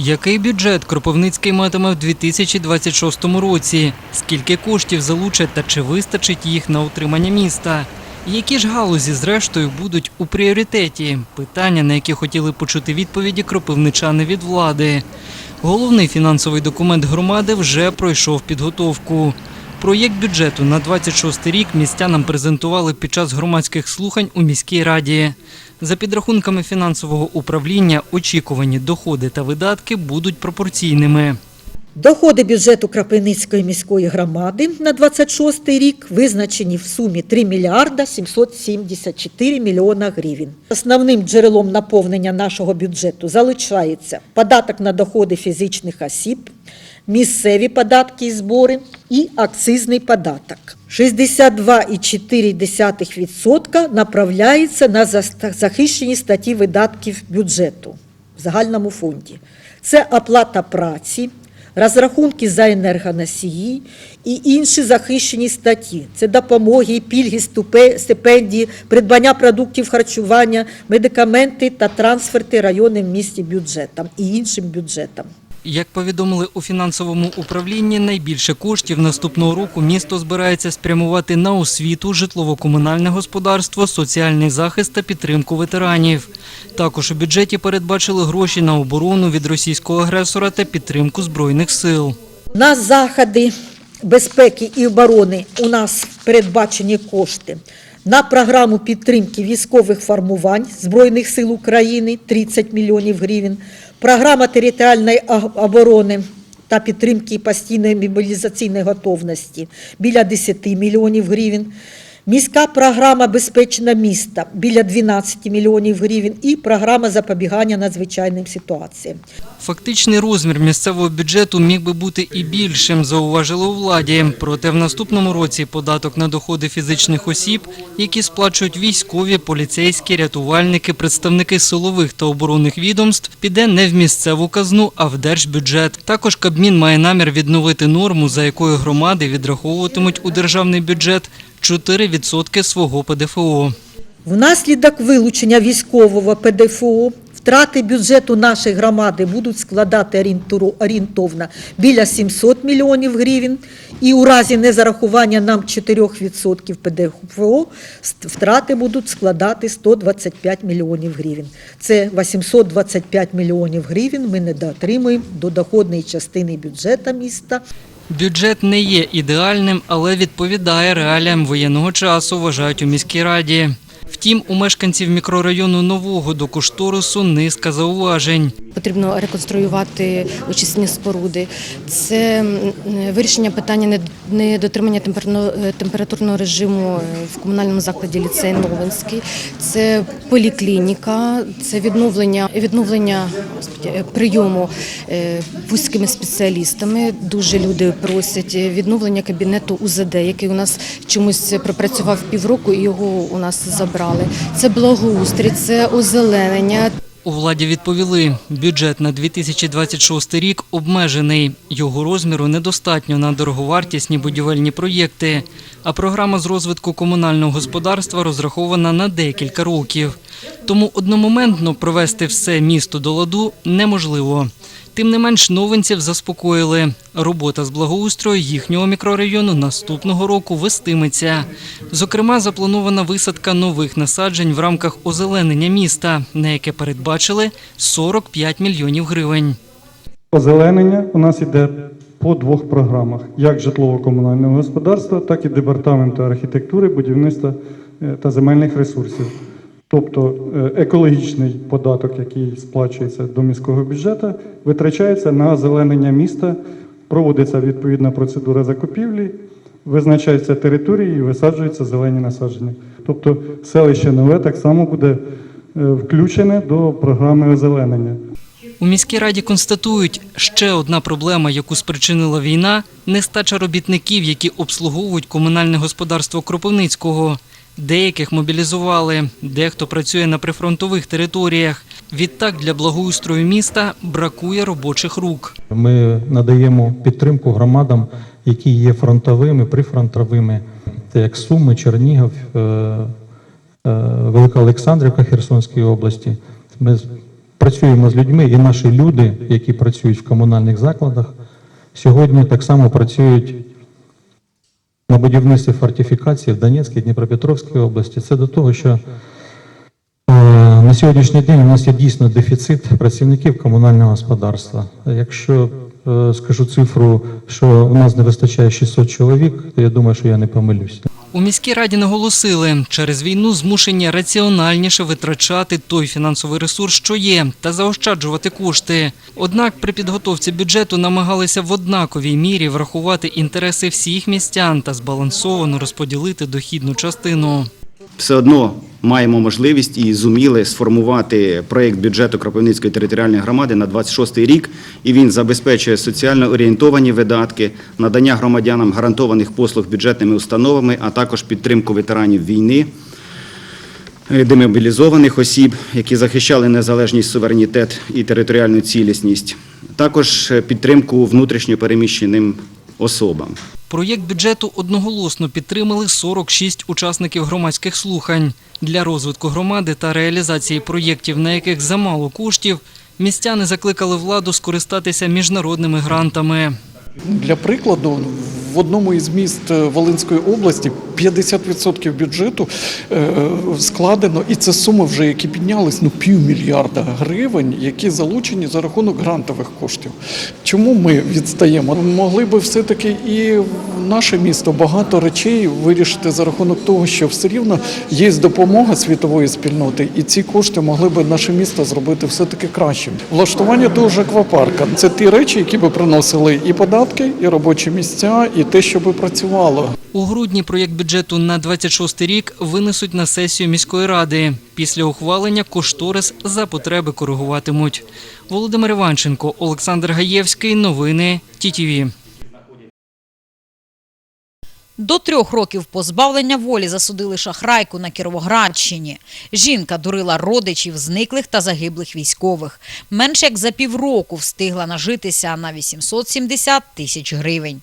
Який бюджет Кропивницький матиме в 2026 році? Скільки коштів залучать та чи вистачить їх на утримання міста? Які ж галузі, зрештою, будуть у пріоритеті? Питання, на які хотіли почути відповіді кропивничани від влади. Головний фінансовий документ громади вже пройшов підготовку. Проєкт бюджету на 26 рік містянам презентували під час громадських слухань у міській раді. За підрахунками фінансового управління, очікувані доходи та видатки будуть пропорційними. Доходи бюджету Крапивницької міської громади на 26 рік визначені в сумі 3 мільярда 774 мільйона гривень. Основним джерелом наповнення нашого бюджету залишається податок на доходи фізичних осіб, місцеві податки і збори і акцизний податок. 62,4% направляється на захищені статті видатків бюджету в загальному фонді. Це оплата праці, розрахунки за енергоносії і інші захищені статті. Це допомоги, пільги, стипендії, придбання продуктів харчування, медикаменти та трансферти районним місті бюджетам і іншим бюджетам. Як повідомили у фінансовому управлінні, найбільше коштів наступного року місто збирається спрямувати на освіту, житлово-комунальне господарство, соціальний захист та підтримку ветеранів. Також у бюджеті передбачили гроші на оборону від російського агресора та підтримку збройних сил. На заходи безпеки і оборони у нас передбачені кошти на програму підтримки військових формувань Збройних сил України 30 мільйонів гривень, програма територіальної оборони та підтримки постійної мобілізаційної готовності біля 10 мільйонів гривень. Міська програма Безпечне місто біля 12 мільйонів гривень і програма запобігання надзвичайним ситуаціям. Фактичний розмір місцевого бюджету міг би бути і більшим, зауважили у владі. Проте в наступному році податок на доходи фізичних осіб, які сплачують військові, поліцейські, рятувальники, представники силових та оборонних відомств, піде не в місцеву казну, а в держбюджет. Також Кабмін має намір відновити норму, за якою громади відраховуватимуть у державний бюджет 4% свого ПДФО. Внаслідок вилучення військового ПДФО втрати бюджету нашої громади будуть складати орієнтовно біля 700 мільйонів гривень, і у разі незарахування нам 4% ПДФО втрати будуть складати 125 мільйонів гривень. Це 825 мільйонів гривень ми недоотримуємо до доходної частини бюджету міста. Бюджет не є ідеальним, але відповідає реаліям воєнного часу, вважають у міській раді. Втім, у мешканців мікрорайону нового до кошторису низка зауважень. Потрібно реконструювати очисні споруди. Це вирішення питання нед- недотримання е, температурного режиму е, в комунальному закладі ліцей Новинський. Це поліклініка, це відновлення, відновлення е, прийому вузькими спеціалістами. Дуже люди просять відновлення кабінету УЗД, який у нас чомусь пропрацював півроку і його у нас забрали. Це благоустрій, це озеленення. У владі відповіли, бюджет на 2026 рік обмежений. Його розміру недостатньо на дороговартісні будівельні проєкти. А програма з розвитку комунального господарства розрахована на декілька років. Тому одномоментно провести все місто до ладу неможливо. Тим не менш, новинців заспокоїли. Робота з благоустрою їхнього мікрорайону наступного року вестиметься. Зокрема, запланована висадка нових насаджень в рамках озеленення міста, на яке передбачили 45 мільйонів гривень. Озеленення у нас йде по двох програмах: як житлово-комунального господарства, так і департаменту архітектури, будівництва е, та земельних ресурсів. Тобто е, екологічний податок, який сплачується до міського бюджету, витрачається на озеленення міста, проводиться відповідна процедура закупівлі, визначаються території і висаджуються зелені насадження. Тобто селище нове так само буде е, включене до програми озеленення. У міській раді констатують, ще одна проблема, яку спричинила війна нестача робітників, які обслуговують комунальне господарство Кропивницького. Деяких мобілізували, дехто працює на прифронтових територіях. Відтак для благоустрою міста бракує робочих рук. Ми надаємо підтримку громадам, які є фронтовими, прифронтовими, як Суми, Чернігів, е, е, Велика Олександрівка Херсонської області. Ми працюємо з людьми, і наші люди, які працюють в комунальних закладах, сьогодні так само працюють на будівництві фортифікації в Донецькій, Дніпропетровській області. Це до того, що е, на сьогоднішній день у нас є дійсно дефіцит працівників комунального господарства. Якщо скажу цифру, що у нас не вистачає 600 чоловік, то я думаю, що я не помилюсь. У міській раді наголосили, через війну змушені раціональніше витрачати той фінансовий ресурс, що є, та заощаджувати кошти. Однак при підготовці бюджету намагалися в однаковій мірі врахувати інтереси всіх містян та збалансовано розподілити дохідну частину. Все одно маємо можливість і зуміли сформувати проєкт бюджету Кропивницької територіальної громади на 26 рік, і він забезпечує соціально орієнтовані видатки, надання громадянам гарантованих послуг бюджетними установами, а також підтримку ветеранів війни, е, демобілізованих осіб, які захищали незалежність, суверенітет і територіальну цілісність, також е, підтримку внутрішньо переміщеним особам. Проєкт бюджету одноголосно підтримали 46 учасників громадських слухань. Для розвитку громади та реалізації проєктів, на яких замало коштів, містяни закликали владу скористатися міжнародними грантами. Для прикладу, в одному із міст е, Волинської області 50% бюджету е, складено, і це суми вже, які піднялись, ну півмільярда гривень, які залучені за рахунок грантових коштів. Чому ми відстаємо? Могли би все-таки і наше місто багато речей вирішити за рахунок того, що все рівно є допомога світової спільноти, і ці кошти могли би наше місто зробити все-таки кращим. Влаштування того аквапарка це ті речі, які би приносили і податки, і робочі місця, і те, щоб працювало. У грудні проєкт бюджету на 26 рік винесуть на сесію міської ради. Після ухвалення кошторис за потреби коригуватимуть. Володимир Іванченко, Олександр Гаєвський. Новини ТІТІВІ. До трьох років позбавлення волі засудили шахрайку на Кіровоградщині. Жінка дурила родичів зниклих та загиблих військових. Менш як за півроку встигла нажитися на 870 тисяч гривень.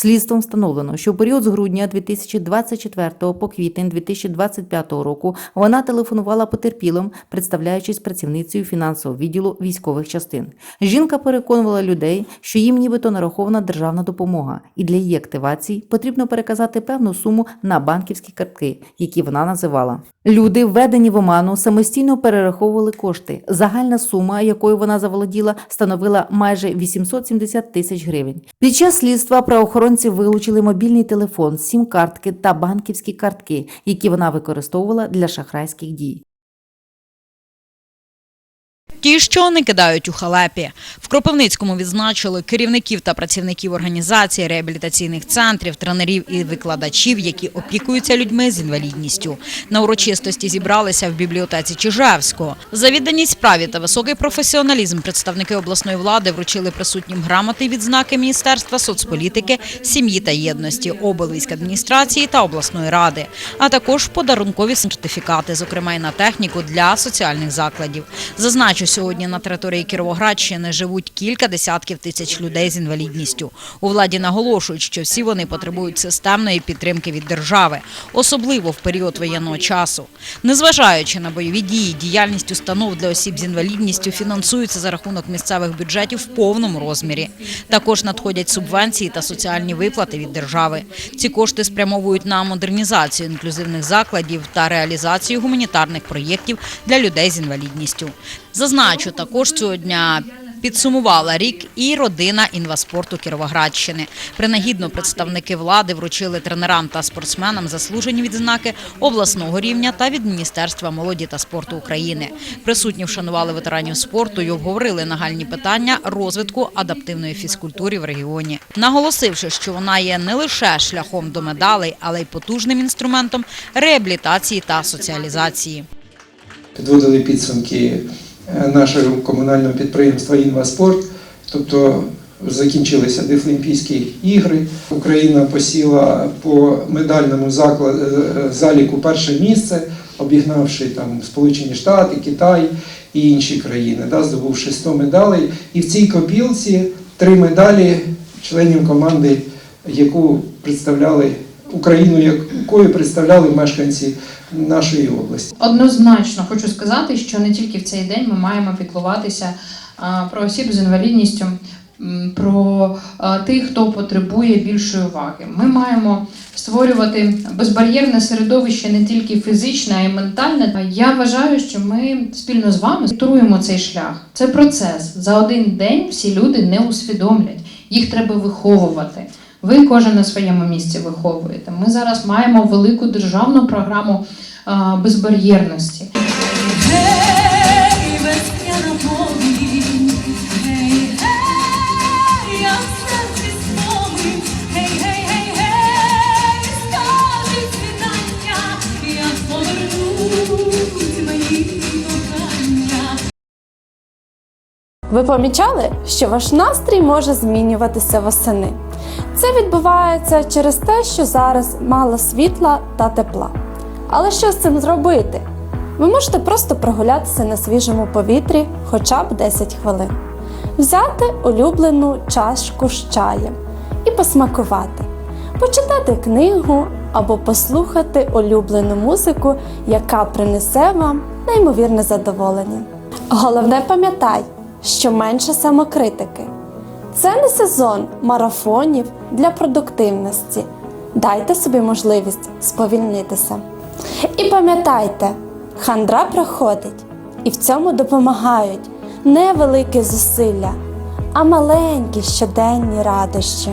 Слідством встановлено, що в період з грудня 2024 по квітень 2025 року вона телефонувала потерпілим, представляючись працівницею фінансового відділу військових частин. Жінка переконувала людей, що їм нібито нарахована державна допомога, і для її активації потрібно переказати певну суму на банківські картки, які вона називала. Люди, введені в оману, самостійно перераховували кошти. Загальна сума, якою вона заволоділа, становила майже 870 тисяч гривень. Під час слідства правоохоронці вилучили мобільний телефон, сім-картки та банківські картки, які вона використовувала для шахрайських дій. Ті, що не кидають у халепі. В Кропивницькому відзначили керівників та працівників організацій, реабілітаційних центрів, тренерів і викладачів, які опікуються людьми з інвалідністю. На урочистості зібралися в бібліотеці Чижевського. За відданість справі та високий професіоналізм представники обласної влади вручили присутнім грамоти і відзнаки Міністерства соцполітики, сім'ї та єдності, облвійськадміністрації та обласної ради, а також подарункові сертифікати, зокрема й на техніку для соціальних закладів. Зазначу, сьогодні на території Кіровоградщини живуть кілька десятків тисяч людей з інвалідністю. У владі наголошують, що всі вони потребують системної підтримки від держави, особливо в період воєнного часу. Незважаючи на бойові дії, діяльність установ для осіб з інвалідністю фінансується за рахунок місцевих бюджетів в повному розмірі. Також надходять субвенції та соціальні виплати від держави. Ці кошти спрямовують на модернізацію інклюзивних закладів та реалізацію гуманітарних проєктів для людей з інвалідністю. Зазначу, також цього дня підсумувала рік і родина інваспорту Кіровоградщини. Принагідно представники влади вручили тренерам та спортсменам заслужені відзнаки обласного рівня та від Міністерства молоді та спорту України. Присутні вшанували ветеранів спорту і обговорили нагальні питання розвитку адаптивної фізкультури в регіоні, наголосивши, що вона є не лише шляхом до медалей, але й потужним інструментом реабілітації та соціалізації. підводили підсумки нашого комунального підприємства «Інваспорт», тобто закінчилися Дефлімпійські ігри. Україна посіла по медальному закладу, заліку перше місце, обігнавши там Сполучені Штати, Китай і інші країни, да, здобувши 100 медалей. І в цій копілці три медалі членів команди, яку представляли Україну, якою представляли мешканці нашої області. Однозначно хочу сказати, що не тільки в цей день ми маємо піклуватися про осіб з інвалідністю, про тих, хто потребує більшої уваги. Ми маємо створювати безбар'єрне середовище не тільки фізичне, а й ментальне. Я вважаю, що ми спільно з вами струємо цей шлях. Це процес. За один день всі люди не усвідомлять. Їх треба виховувати. Ви кожен на своєму місці виховуєте. Ми зараз маємо велику державну програму а, безбар'єрності. Ви помічали, що ваш настрій може змінюватися восени? Це відбувається через те, що зараз мало світла та тепла. Але що з цим зробити? Ви можете просто прогулятися на свіжому повітрі хоча б 10 хвилин, взяти улюблену чашку з чаєм і посмакувати, почитати книгу або послухати улюблену музику, яка принесе вам неймовірне задоволення. Головне пам'ятай, що менше самокритики. Це не сезон марафонів для продуктивності. Дайте собі можливість сповільнитися. І пам'ятайте, хандра проходить, і в цьому допомагають не великі зусилля, а маленькі щоденні радощі.